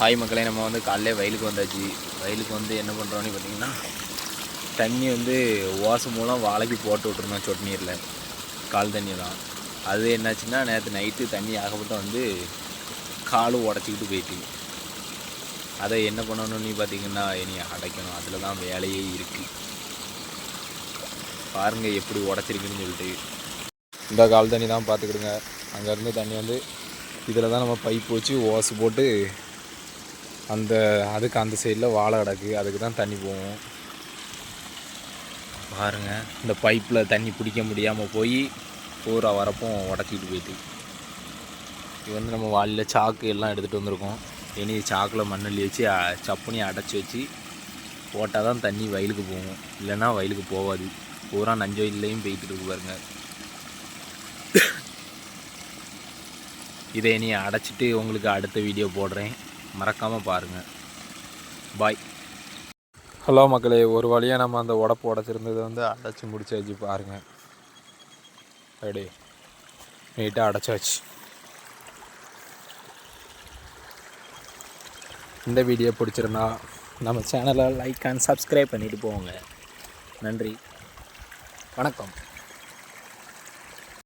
Hi மக்களே நம்ம வந்து காலையில் வயலுக்கு வந்தாச்சு. வயலுக்கு வந்து என்ன பண்ணுறோன்னு பார்த்தீங்கன்னா தண்ணி வந்து ஓசு மூலம் வாழைக்கு போட்டு விட்ருந்தோம் சொட்டு நீரில். கால் தண்ணி தான். அது என்னாச்சுன்னா நேற்று நைட்டு தண்ணி ஆகப்பட்ட வந்து காலு உடச்சிக்கிட்டு போயிட்டு. அதை என்ன பண்ணணும்னு பார்த்தீங்கன்னா இனி அடைக்கணும். அதில் தான் வேலையே இருக்குது பாருங்கள் எப்படி உடச்சிருக்குன்னு சொல்லிட்டு. இந்த கால் தண்ணி தான் பார்த்துக்கிடுங்க. அங்கேருந்து தண்ணி வந்து இதில் தான் நம்ம பைப் வச்சு ஓசு போட்டு அந்த அதுக்கு அந்த சைடில் வாழை கிடக்கு அதுக்கு தான் தண்ணி போகும் பாருங்க. இந்த பைப்பில் தண்ணி பிடிக்க முடியாமல் போய் பூரா வரப்பும் உடச்சிக்கிட்டு போயிட்டு. இது வந்து நம்ம வாளியில் சாக்கு எல்லாம் எடுத்துகிட்டு வந்திருக்கோம். இனி சாக்கில் மண்ணள்ளி வச்சு சப்புனி அடைச்சி வச்சு போட்டால் தான் தண்ணி வயலுக்கு போகும். இல்லைன்னா வயலுக்கு போகாது. பூரா நஞ்ச வயல்லையும் போயிட்டு இருக்கு பாருங்க. இதை இனி அடைச்சிட்டு உங்களுக்கு அடுத்த வீடியோ போடுறேன். மறக்காமல் பாருங்கள் பாய். ஹலோ மக்களே ஒரு வழியாக நம்ம அந்த உடப்பு உடச்சிருந்ததை வந்து அடைச்சி முடிச்சாச்சு பாருங்கள் அப்படி நீட்டாக அடைச்சாச்சு. இந்த வீடியோ பிடிச்சிருந்தா நம்ம சேனலை லைக் அண்ட் சப்ஸ்கிரைப் பண்ணிவிட்டு போங்க. நன்றி. வணக்கம்.